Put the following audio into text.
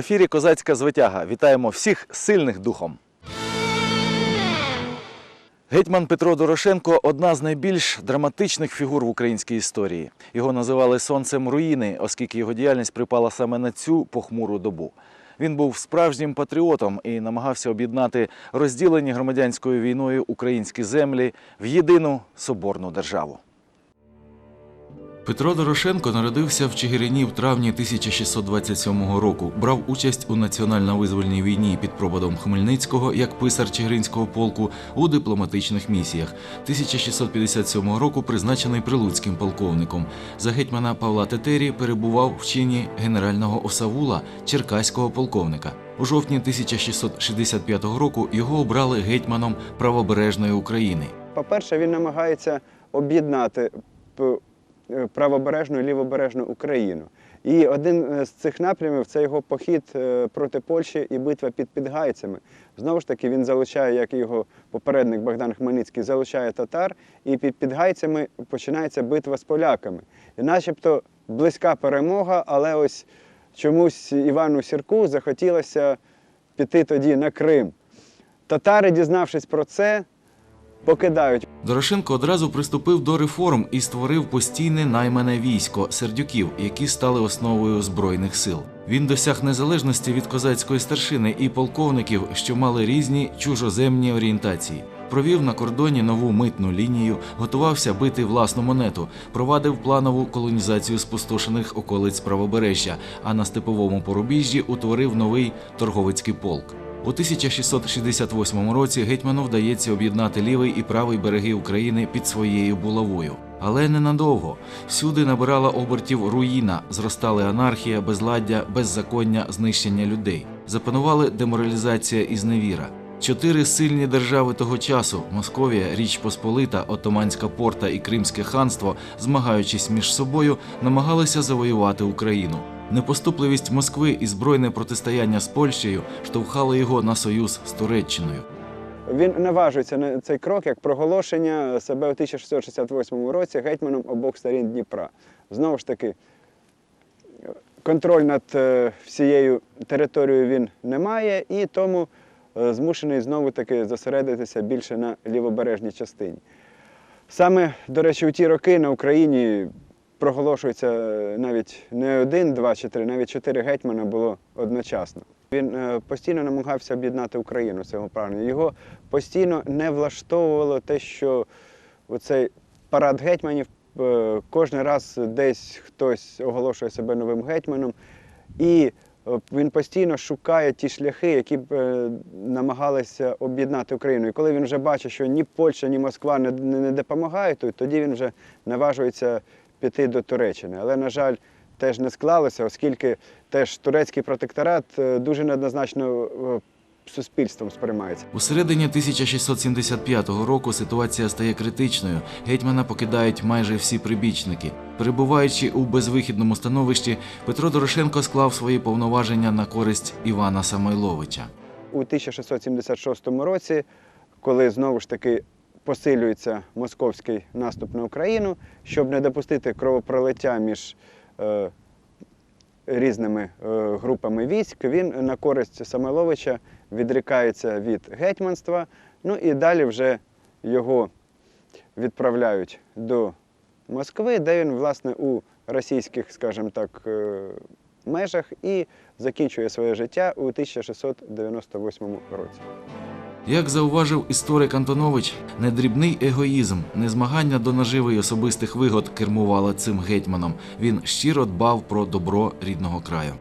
Ефірі Козацька звитяга. Вітаємо всіх сильних духом. Гетьман Петро Дорошенко одна з найбільш драматичних фігур в українській історії. Його називали сонцем руїни, оскільки його діяльність припала саме на цю похмуру добу. Він був справжнім патріотом і намагався об'єднати розділені громадянською війною українські землі в єдину соборну державу. Петро Дорошенко народився в Чигирині в травні 1627 року. Брав участь у національно-визвольній війні під проводом Хмельницького як писар Чигиринського полку у дипломатичних місіях. 1657 року призначений прилуцьким полковником. За гетьмана Павла Тетері перебував в чині генерального осавула черкаського полковника. У жовтні 1665 року його обрали гетьманом правобережної України. По-перше, він намагається об'єднати правобережну і лівобережну Україну. І один е, з цих напрямів це його похід е, проти Польщі і битва під Підгайцями. Знову ж таки, він залучає, як і його попередник Богдан Хмельницький, залучає татар, і під Підгайцями починається битва з поляками. І начебто близька перемога, але ось чомусь Івану Сірку захотілося піти тоді на Крим. Татари, дізнавшись про це, покидають Дорошенко одразу приступив до реформ і створив постійне наймане військо сердюків, які стали основою збройних сил. Він досяг незалежності від козацької старшини і полковників, що мали різні чужоземні орієнтації. Провів на кордоні нову митну лінію, готувався бити власну монету, провадив планову колонізацію спустошених околиць правобережжя, а на степовому порубіжжі утворив новий торговицький полк. У 1668 році гетьману вдається об'єднати лівий і правий береги України під своєю булавою. Але ненадовго. Всюди набирала обертів руїна, зростали анархія, безладдя, беззаконня, знищення людей. Запанували деморалізація і зневіра. Чотири сильні держави того часу Московія, Річ Посполита, Отоманська порта і Кримське ханство, змагаючись між собою, намагалися завоювати Україну. Непоступливість Москви і збройне протистояння з Польщею штовхали його на союз з Туреччиною. Він наважується на цей крок як проголошення себе у 1668 році гетьманом обох сторін Дніпра. Знову ж таки, контроль над е, всією територією він не має, і тому е, змушений знову таки зосередитися більше на лівобережній частині. Саме, до речі, у ті роки на Україні проголошується е, навіть не один, два чи три, навіть чотири гетьмана було одночасно. Він е, постійно намагався об'єднати Україну з цього прагнення. Його постійно не влаштовувало те, що оцей парад гетьманів е, кожен раз десь хтось оголошує себе новим гетьманом. І він постійно шукає ті шляхи, які б намагалися об'єднати Україну. І коли він вже бачить, що ні Польща, ні Москва не допомагають, тоді він вже наважується піти до Туреччини. Але, на жаль, теж не склалося, оскільки теж турецький протекторат е, дуже неоднозначно е, суспільством сприймається. У середині 1675 року ситуація стає критичною. Гетьмана покидають майже всі прибічники. Перебуваючи у безвихідному становищі, Петро Дорошенко склав свої повноваження на користь Івана Самойловича. У 1676 році, коли знову ж таки посилюється московський наступ на Україну, щоб не допустити кровопролиття між е, різними е, групами військ, він на користь Самойловича відрікається від гетьманства. Ну і далі вже його відправляють до Москви, де він, власне, у російських, скажімо так, е, межах і закінчує своє життя у 1698 році. Як зауважив історик Антонович, не дрібний егоїзм, не змагання до наживи й особистих вигод кермувало цим гетьманом. Він щиро дбав про добро рідного краю.